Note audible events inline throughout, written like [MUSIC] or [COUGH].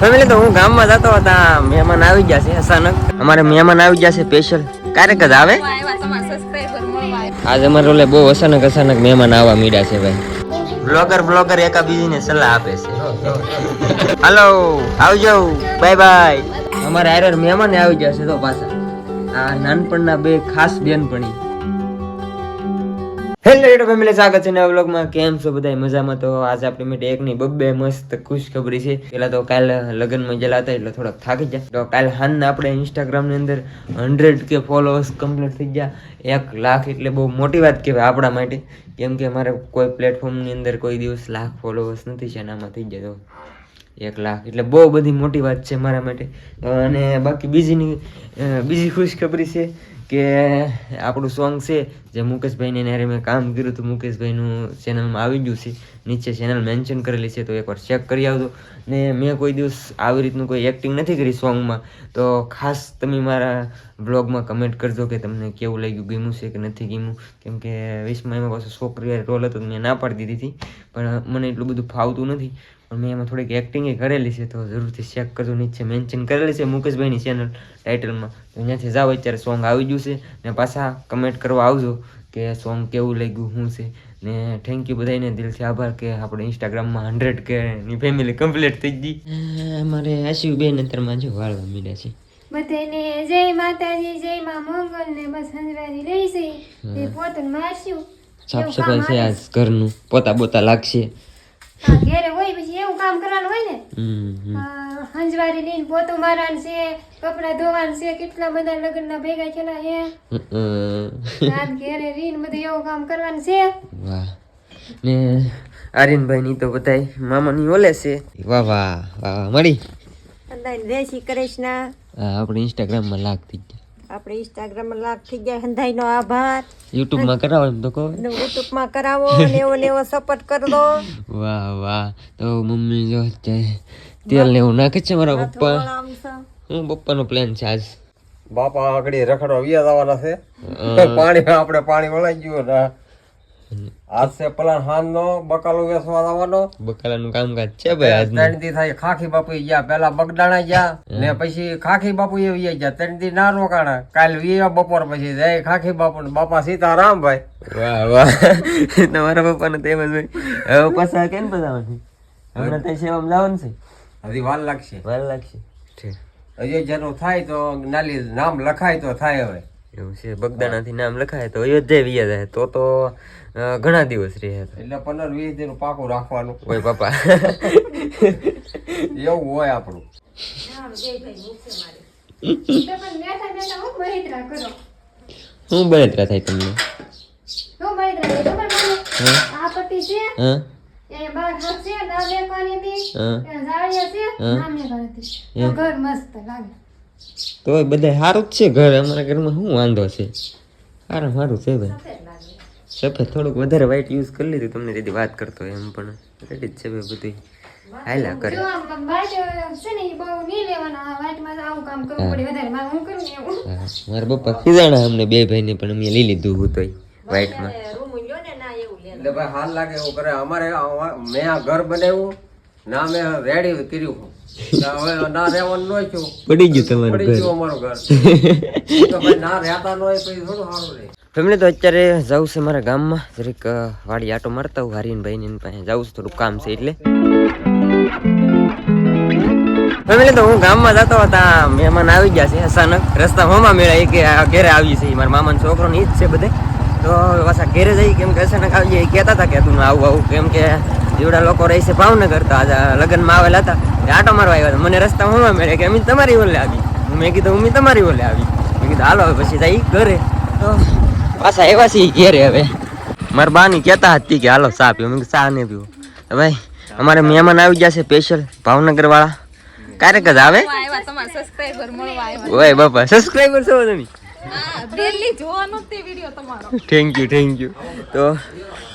Family, તો હું ગામમાં જતો હતા મહેમાન આવી ગયા છે અચાનક. અમારે મહેમાન આવી ગયા છે સ્પેશિયલ ક્યારેક જ આવે. આજે અમારે ઓલે બહુ અચાનક અચાનક મહેમાન આવવા મીડ્યા છે ભાઈ. બ્લોગર બ્લોગર એકા બીજીને સલાહ આપે છે. હલો આવજો. બાય બાય અમારે આયર મહેમાન આવી ગયા છે તો પાછા. આ નાનપણના બે ખાસ બેનપણી. હેલો યુટ્યુબ ફેમિલી, સ્વાગત છે નવા વ્લોગમાં. કેમ છો બધા મજામાં? તો આજે આપણી માટે એક નહીં, બબ્બે મસ્ત ખુશખબરી છે. પેલા તો કાલ લગ્નમાં ગયેલા હતા, એટલે થોડાક થાકી ગયા. તો કાલ હાન આપણે ઇન્સ્ટાગ્રામની અંદર હંડ્રેડ કે ફોલોઅર્સ કમ્પ્લીટ થઈ ગયા. એક લાખ એટલે બહુ મોટી વાત કહેવાય આપણા માટે. કેમ કે મારે કોઈ પ્લેટફોર્મની અંદર કોઈ દિવસ લાખ ફોલોઅર્સ નથી છે એનામાં થઈ જાય તો એક લાખ. એટલે બહુ બધી મોટી વાત છે મારા માટે. અને બાકી બીજીની બીજી ખુશખબરી છે. કે આપણું સોંગ છે જે મુકેશભાઈને એને મેં કામ કર્યું હતું. મુકેશભાઈનું ચેનલમાં આવી ગયું છે. નીચે ચેનલ મેન્શન કરેલી છે, તો એકવાર ચેક કરી આવજો. ને મેં કોઈ દિવસ આવી રીતનું કોઈ એક્ટિંગ નથી કરી સોંગમાં તો ખાસ તમે મારા બ્લોગમાં કમેન્ટ કરજો કે તમને કેવું લાગ્યું, ગમ્યું છે કે નથી ગમ્યું. કેમ કે વીસમાં એમાં પાછો છોકરી રોલ હતો મેં ના પાડી દીધી હતી. પણ મને એટલું બધું ફાવતું નથી. પણ મેં એમાં થોડીક એક્ટિંગ કરેલી છે તો જરૂરથી ચેક કરજો નીચે મેન્શન કરેલી છે મુકેશભાઈની ચેનલ ટાઇટલમાં તો ત્યાંથી જાઓ અત્યારે સોંગ આવી ગયું છે. ને પાછા કમેન્ટ કરવા આવજો કે સોંગ કેવું લાગ્યું શું છે. ને થેન્ક યુ બધાને દિલથી આભાર કે આપણે ઇન્સ્ટાગ્રામમાં હંડ્રેડ કે ની ફેમિલી કમ્પ્લીટ થઈ ગઈ. અમારે આશિવ બેન અંતરમાં જો વાળવા મળ્યા છે. બધાને જય માતાજી જય માં મંગલ ને બસ હંજવારી રહી છે. તે પોતન મારશું સાફ સફાઈ છે આજ ઘરનું. પોતા બોતા લાગશે. ઘેરે કામ કરવાનું હોય ને? હંજવારી લઈને પોતું મારવાનું છે કપડા ધોવાનું છે કેટલા બધા લગ્નના ભેગા થયેલા હે હમ. રાત ઘેરે રીન બધું એવું કામ કરવાનું છે. વાહ. ને આર્યનભાઈ ની તો બધાય મામાની ઓલે છે. વાહ વાહ વાહ મળી. શ્રી કૃષ્ણ આપણે ઇન્સ્ટાગ્રામમાં માં ગયા આપણે ઇન્સ્ટાગ્રામમાં લાખ થઈ ગયા હંધાઈનો આભાર. યુટ્યુબમાં કરાવો એમ તો કહો. યુટ્યુબમાં કરાવો ને એવો ને એવો સપોર્ટ દો. વાહ વાહ. તો મમ્મી જો તેલ ને એવું નાખે છે મારા પપ્પા. હું પપ્પાનો પ્લાન છે આજ. બાપા આગળ રખડવા વ્યાજ આવવાના છે. પાણી આપણે પાણી વળાઈ ગયું ને આજ છે પેલા હાન નો બકાલો વેસવા જવાનો. બકાલાનું કામકાજ છે ભાઈ આજ ત્રણ દી થાય ખાખી બાપુ ગયા. પેલા બગડાણા ગયા ને પછી ખાખી બાપુ એ વ્યા ગયા. ત્રણ દી ના રોકાણા. કાલ વીયા બપોર પછી જય ખાખી બાપુ ને બાપા સીતારામ ભાઈ. વાહ વાહ. [LAUGHS] તમારા પપ્પાને તો એમ જ હવે પાછા કેમ બધામાંથી હમણાં ત્યાં સેવામાં જવાનું છે. હજી વાર લાગશે. વાર લાગશે. ઠીક અયોધ્યાનું થાય તો નાલી નામ લખાય તો થાય હવે. એવું છે બગદાણાથી નામ લખાય તો અયોધ્યા વિયા જાય. તો તો ઘણા દિવસ રહે એટલે પંદર વીસ દિન પાકું રાખવાનું. ઓય બાપા. [LAUGHS] એવું હોય આપણું. હું શું બળતરા થાય તમને? આ પટ્ટી છે? હા? તો બધા સારું જ છે ઘર. અમારા ઘરમાં શું વાંધો છે? સારું સારું છે ભાઈ. સફેદ થોડુંક વધારે વ્હાઈટ યુઝ કરી લીધું. તમને તેથી વાત કરતો એમ પણ. રેડી જ છે ભાઈ બધી. હાયલા કરે. જો આમ વાઈટ છે ને એ બહુ નહીં લેવાના. આ વાઈટમાં તો આવું કામ કરવું પડે. વધારે મારે પપ્પા ખીજાણા અમને બે ભાઈને પણ અમે લઈ લીધું હું તોય વ્હાઈટમાં રૂમ લ્યો ને ના એવું લે એટલે ભાઈ હાલ લાગે એવું કરે. અમારે મેં આ ઘર બનાવ્યું ના મેં રેડી કર્યું તો હવે ના રહેવાનું ન છું પડી ગયું તમારું પડી ગયું અમારું ઘર. તો ભાઈ ના રહેતા ન હોય પછી થોડું સારું રહે. ફેમિલી તો અત્યારે જવું છે મારા ગામમાં. જરીક વાડી આટો મારતા હું હારીન ભાઈની પાસે જવું છે. થોડું કામ છે એટલે. ફેમિલી, તો હું ગામમાં જતો હતા. મહેમાન આવી ગયા છે અચાનક. રસ્તા મામા મેળા કે ઘેરે આવી છે. મારા મામાનો છોકરો ને જ છે બધે. તો પાછા ઘેરે જઈ કેમ કે અચાનક આવી જાય એ કહેતા હતા કે તું આવું આવું. કેમ કે જેવડા લોકો રહે છે ભાવનગર, તો આજે લગ્નમાં આવેલા હતા. આટો મારવા આવ્યા હતા. મને રસ્તા મામા મેળે કે અમે તમારી ઓલે આવી. મેં કીધું, અમી તમારી ઓલે આવી. મેં કીધું, હાલો પછી જઈ ઘરે. તો પાછા એવા છે ઈ ઘેરે હવે. મારા બાની કહેતા હતી કે હાલો ચા પીવું મેં ચા નહીં પીવું. ભાઈ અમારે મહેમાન આવી ગયા છે સ્પેશિયલ ભાવનગર વાળા ક્યારેક જ આવે? આવ્યા તમારા સબસ્ક્રાઇબર ઓય બાપા સબસ્ક્રાઈબર છો તમે? હા ડેલી જોવાનો જ તે વિડિયો તમારો. થેન્ક યુ થેન્ક યુ તો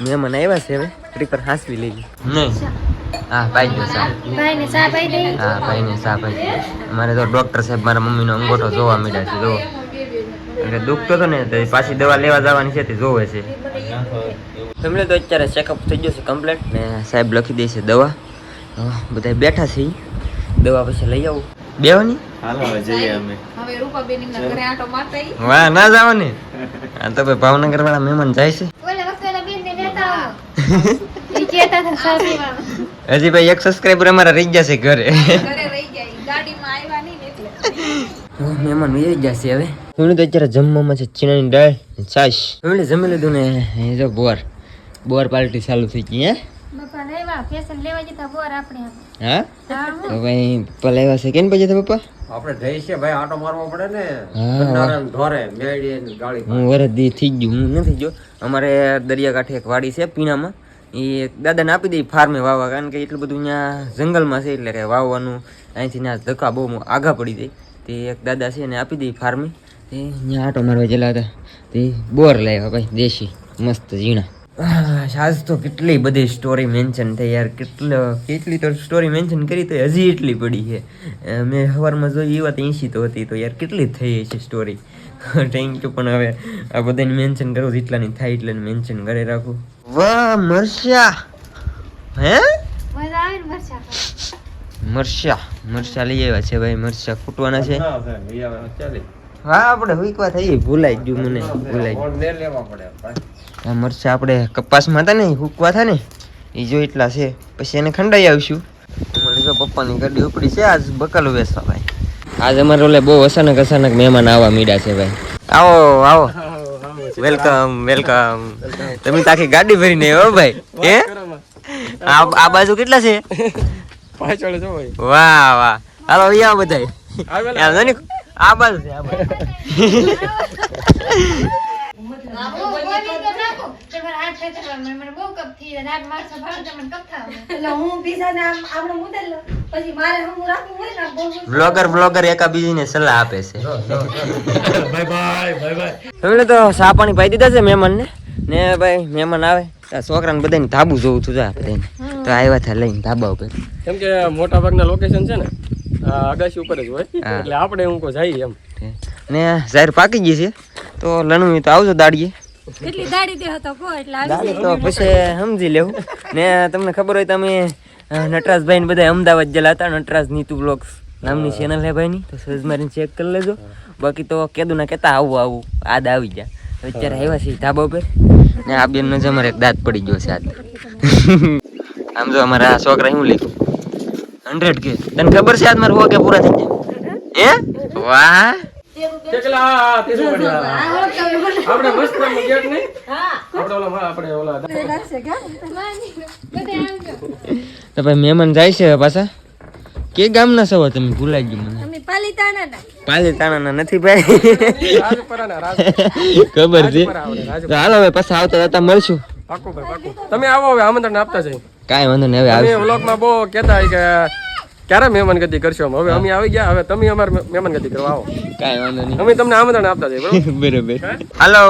મહેમાન આવ્યા છે હવે ટ્રીપર હાંસવી લઈ નહીં. હા સા ભાઈ ને હા ભાઈ ને સા ભાઈ અમારે તો ડોક્ટર સાહેબ મારા મમ્મીનો અંગોઠો જોવા મળ્યા છે જો એટલે દુખતો હતો ને તો પાછી દવા લેવા જવાની છે તે જોવે છે. ફેમિલી તો અત્યારે ચેકઅપ થઈ ગયો છે કમ્પ્લેટ ને સાહેબ લખી દે છે દવા. બધા બેઠા છે દવા પછી લઈ આવું. બેવાની હવે રૂપાબેન એમના ઘરે આંટો મારતા વાહ ના જવાની? આ તો ભાઈ ભાવનગર વાળા મહેમાન જાય છે. હજી ભાઈ એક સબસ્ક્રાઈબર અમારા રહી ગયા છે ઘરે. ઘરે રહી ગયા ઈ. ગાડીમાં આવ્યા નહીં એટલે. મહેમાન વહી જશે હવે. એમણે તો અત્યારે જમવામાં છે ચીણાની દાળ ને છાશ. એમણે જમી લીધું ને એ જો બોર. બોર પાર્ટી ચાલુ થઈ ગઈ હે? હા? હા, હું. ને. હા. ને હું હું અમારે દરિયાકાંઠે એક વાડી છે પીણામાં. એ દાદાને આપી દઈ ફાર્મે વાવવા કારણ કે એટલું બધું ત્યાં જંગલમાં છે એટલે કે વાવવાનું અહીંથી ત્યાં ધક્કા બહુ આઘા પડી જાય. તે એક દાદા છે એને આપી દઈ ફાર્મે. તે ત્યાં આટો મારવા ગયેલા હતા. તે બોર લાવ્યા ભાઈ દેશી મસ્ત ઝીણા. આજ તો કેટલી બધી સ્ટોરી મેન્શન થઈ યાર. કેટલો કેટલી તો સ્ટોરી મેન્શન કરી તો હજી એટલી પડી છે. મેં સવારમાં જોઈ એ વાત એંશી તો હતી તો યાર કેટલી થઈ છે સ્ટોરી થેન્ક યુ પણ હવે આ બધાને મેન્શન કરું જેટલાની થાય એટલાને મેન્શન કરી રાખું. વાહ મરશા હે? મરશા મરશા લઈ આવ્યા છે ભાઈ મરશા ફૂટવાના છે. હા આપણે વીકવા થઈ ભૂલાઈ ગયું મને ભૂલાઈ ગયું. ફોન ને લેવા પડે ભાઈ. આ મરચા આપણે કપાસમાં હતા ને હુકવા હતા ને એ જો એટલા છે. પછી એને ખંડાઈ આવશું. જો પપ્પાની ગાડી ઉપડી છે આજ બકલ વેસવા ભાઈ. આજ અમારે ઓલે બહુ અચાનક અચાનક મહેમાન આવવા મીડા છે ભાઈ. આવો આવો. Welcome welcome. તમે તાખી ગાડી ભરીને હો ભાઈ હે? આ આ બાજુ કેટલા છે? પાછળ જો ભાઈ. વાહ વાહ. હાલો અહીંયા ને, આ બાજુ છે આ બાજુ. તો. તે તો ને બ્લોગર બ્લોગર એકા બીજીને સલાહ આપે છે. તમે તો ચા પાણી પાઈ દીધા છે મહેમાનને? ને ભાઈ મહેમાન આવે. છોકરાને બધાને ધાબુ જોવું છું જા બધાને તો આવ્યા હતા લઈને ધાબા ઉપર. કેમ કે મોટા ભાગના લોકેશન છે ને અગાસી ઉપર જ હોય. એટલે આપણે હું કો જઈએ એમ. ને જાહેર પાકી ગઈ છે. તો લણવી તો આવજો દાડીએ. કેટલી દાડી દે હતો કો એટલે આવી તો પછી સમજી લેવું. ને તમને ખબર હોય તમે નટરાજભાઈ ને બધા અમદાવાદ ગયેલા હતા નટરાજ નીતુ બ્લોગ્સ નામની ચેનલ હે ભાઈની. તો સર્ચ મારીને ચેક કરી લેજો. બાકી તો કેદુના કેતા આવું આવું આદ આવી ગયા. અત્યારે આવ્યા છે ધાબા ઉપર. ને આ બેન જ અમારે એક દાંત પડી ગયો છે આજ [LAUGHS] આમ જો અમારા આ છોકરા શું લખ્યું? હંડ્રેડ કે. તને ખબર છે આજ મારે હો કે પૂરા થઈ જાય હે? વાહ. તો ભાઈ મહેમાન જાય છે પાછા? કે ગામના સવા તમે? ભૂલાઈ ગયું મને. પાલિતાણા ના. નથી ભાઈ. ખબર છે. હાલો હવે પાછા આવતા હતા મળશું. પાકું ભાઈ પાકું. તમે આવો હવે આમંત્રણ આપતા જઈ. કાંઈ વાંધો નહીં હવે આવે વ્લોગમાં બહુ કહેતા કે ક્યારે મહેમાન ગતિ કરશો હવે અમે આવી ગયા હવે તમે અમારે મહેમાન ગતિ કરવા આવો. કાંઈ વાંધો નહીં. અમે તમને આમંત્રણ આપતા જઈએ બરોબર? [LAUGHS] બરોબર. હાલો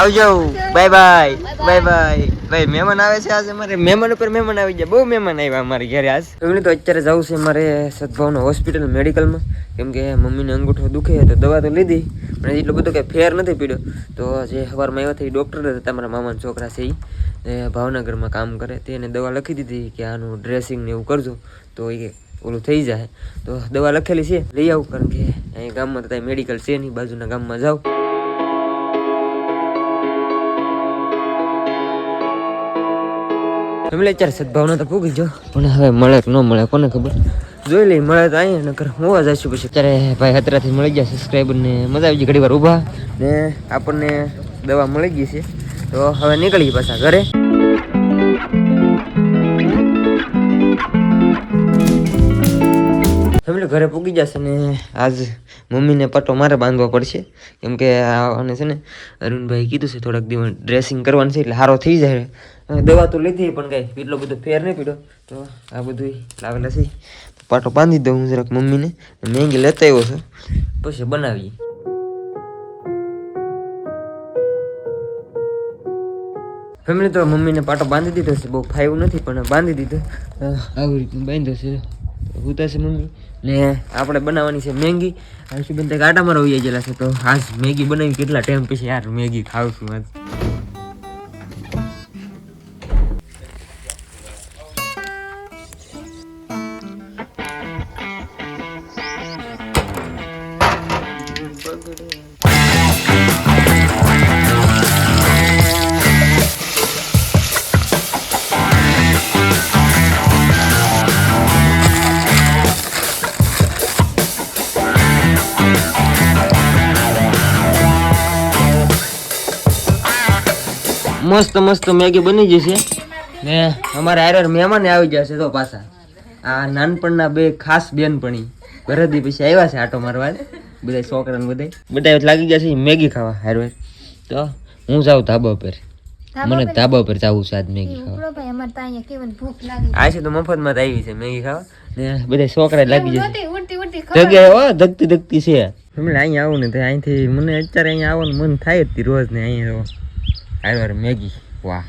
આવજો. Bye bye. Bye bye. ભાઈ મહેમાન આવે છે આજે મારે? મહેમાન ઉપર મહેમાન આવી ગયા. બહુ મહેમાન આવ્યા અમારે ઘરે આજ. એમને તો અત્યારે જવું છે મારે સદભાવના હોસ્પિટલ મેડિકલમાં કેમ કે મમ્મીને અંગૂઠો દુખે તો દવા તો લીધી પણ એટલો બધો કંઈ ફેર નથી પીડ્યો. તો જે સવારમાં આવ્યા હતા એ ડૉક્ટર હતા મારા મામાના છોકરા છે એ ભાવનગરમાં કામ કરે તેને દવા લખી દીધી કે આનું ડ્રેસિંગ ને એવું કરજો. તો એ ઓલું થઈ જાય. તો દવા લખેલી છે. લઈ આવું, કારણ કે અહીં ગામમાં તો મેડિકલ છે નહીં, બાજુના ગામમાં જાઓ. એમલે અત્યારે સદભાવના તો પૂગી જો પણ હવે મળે કે ન મળે, કોને ખબર? જોઈ લઈ મળે તો અહીંયા, નકર હોવા જઈશું પછી. અત્યારે ભાઈ હતરાથી મળી ગયા સબસ્ક્રાઈબર ને, મજા આવી ગઈ ઘડી વાર ઊભા. ને આપણને દવા મળી ગઈ છે. તો હવે નીકળી પાછા ઘરે. ઘરે પૂગી જશે ને આજ મમ્મીને પટ્ટો મારે બાંધવો પડશે. કેમ કે આને છે ને અરુણભાઈ કીધું છે થોડાક દિવસ ડ્રેસિંગ કરવાનું છે એટલે સારો થઈ જાય. દવા તો લીધી પણ કાંઈ એટલો બધો ફેર નહીં પીડો તો આ બધું લાવેલા છે. પાટો બાંધી દઉં હું જરાક મમ્મીને. મેંગી લેતા આવ્યો છું. પછી બનાવીએ. ફેમિલી, તો મમ્મીને પાટો બાંધી દીધો છે. બહુ ફાયું નથી, પણ બાંધી દીધો. આવી રીતનું બાંધ્યો છે. ઉતારશે મમ્મી. ને આપણે બનાવવાની છે મેગી. હર્ષુબેન તે આટા મારા ઉઈ ગયેલા છે, તો આજ મેગી બનાવી કેટલા ટાઈમ પછી યાર મેગી ખાવ છું આજ. મસ્ત મસ્ત મેગી બની જશે. ને અમારે હારે મહેમાન આવી જશે તો પાછા. આ નાનપણના બે ખાસ બેનપણી. ઘરેથી પછી આવ્યા છે આટો મારવા. બધા છોકરા ને બધા બધા લાગી ગયા છે મેગી ખાવા હારવાર તો હું જાઉં ધાબા પર મને ધાબા પર જવું છે આજ મેગી ખાવા. આ છે તો મફતમાં જ આવી છે મેગી ખાવા. ને બધા છોકરા લાગી જશે. જગ્યા હો ધકતી ધકતી છે. હમણાં અહીંયા આવું ને તો અહીંથી મને અત્યારે અહીંયા આવવાનું મન થાય જ રોજ ને અહીંયા હારવાર મેગી. વાહ.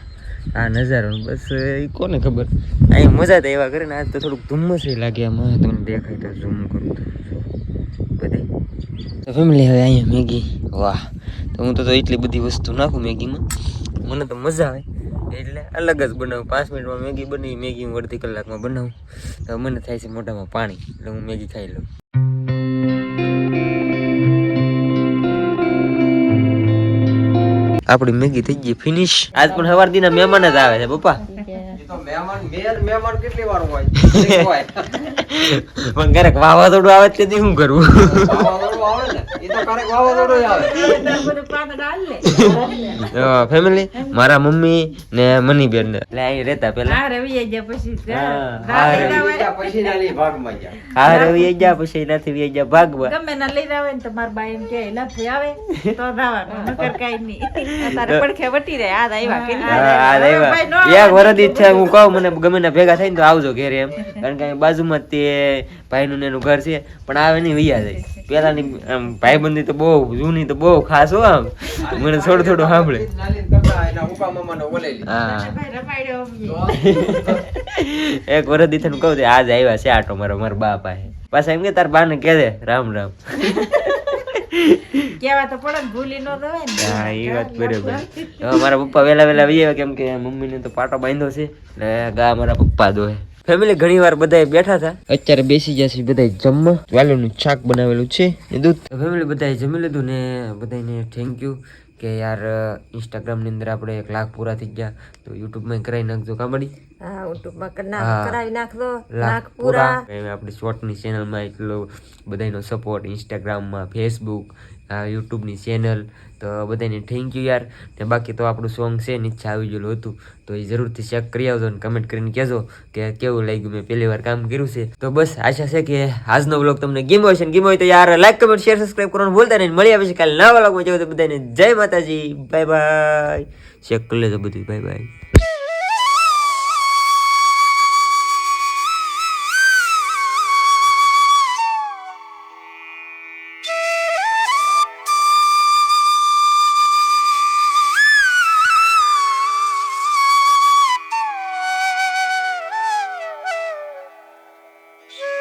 આ નજારો બસ એ કોને ખબર? અહીંયા મજા તો એવા કરે ને આજ તો થોડુંક ધુમ્મસ લાગે આમાં તમને દેખાય તો ઝૂમ કરું તો. બધે તો ફેમિલી હવે અહીંયા મેગી. વાહ. તો હું તો એટલી બધી વસ્તુ નાખું મેગીમાં. મને તો મજા આવે. એટલે અલગ જ બનાવું. પાંચ મિનિટમાં મેગી બની, મેગી હું અડધી કલાકમાં બનાવું. તો મને થાય છે મોઢામાં પાણી. એટલે હું મેગી ખાઈ લઉં. આપણી મેગી થઈ ગઈ ફિનિશ આજ પણ સવાર દીના મહેમાન જ આવે છે પપ્પા. એ તો મહેમાન મેર મહેમાન કેટલી વાર હોય હોય. [LAUGHS] પણ ક્યારેક વાવાઝોડું આવે તેથી શું કરવું? તો ફેમિલી મારા મમ્મી ને મની બેન એટલે અહીં રહેતા પેલા હા રવિ ગયા પછી. નથી વી ગયા. ભાગવા ગમે ના લઈ આવે ને તો બાઈ એમ કે લફી આવે. તો રાવાનું નકર કઈ નહીં. તારે પડખે વટી રહે. આ આવ્યા કે આ રહ્યા. એક વરદ ઈચ્છા હું કહું મને ગમે ના ભેગા થઈને તો આવજો ઘેરે એમ. કારણ કે બાજુમાં જ તે ભાઈનું ને એનું ઘર છે પણ આવે નહીં વૈયા જાય. પેલાની આમ ભાઈબંધી તો બહુ જૂની તો બહુ ખાસ હો આમ. મને થોડું થોડું સાંભળે. હા. એક વરદ દીથે કહું તે આજ આવ્યા છે આટો મારો મારા બાપ પાસે પાછા એમ કે તાર બાને કહે દે રામ રામ. કેવા તો પડે ભૂલી ન જવાય ને. હા એ વાત બરાબર. હવે મારા પપ્પા વેલા વેલા આવી કેમ કે મમ્મીને તો પાટો બાંધ્યો છે એટલે ગા મારા પપ્પા દોહે ફેમિલી ઘણી વાર બધા બેઠા હતા અત્યારે બેસી જશે બધા જમવા. વાલોનું શાક બનાવેલું છે દૂધ. ફેમિલી બધાએ જમી લીધું ને બધાને થેન્ક યુ કે યાર ઇન્સ્ટાગ્રામની અંદર આપણે એક લાખ પૂરા થઈ ગયા. તો યુટ્યુબમાં કરાવી નાખજો કામડી હા યુટ્યુબમાં કરાવી નાખજો. લાખ પૂરા. આપણી શોર્ટની ચેનલમાં એટલો બધાનો સપોર્ટ ઇન્સ્ટાગ્રામમાં ફેસબુક યુટ્યુબની ચેનલ તો બધાને થેન્ક યુ યાર. ને બાકી તો આપણું સોંગ છે નીચે આવી ગયેલું હતું. તો એ જરૂરથી ચેક કરી આવજો અને કમેન્ટ કરીને કહેજો કે કેવું લાગ્યું મેં પહેલી વાર કામ કર્યું છે. તો બસ આશા છે કે આજનો બ્લોગ તમને ગેમ છે ને ગેમ હોય તો યાર લાઈક કમેન્ટ શેર સબસ્ક્રાઈબ કરવાનું ભૂલતા નહીં. મળી આવે છે કાલે નવા બ્લોગમાં જવું તો બધાને જય માતાજી. બાય બાય ચેક કરી લેજો બધું. Bye bye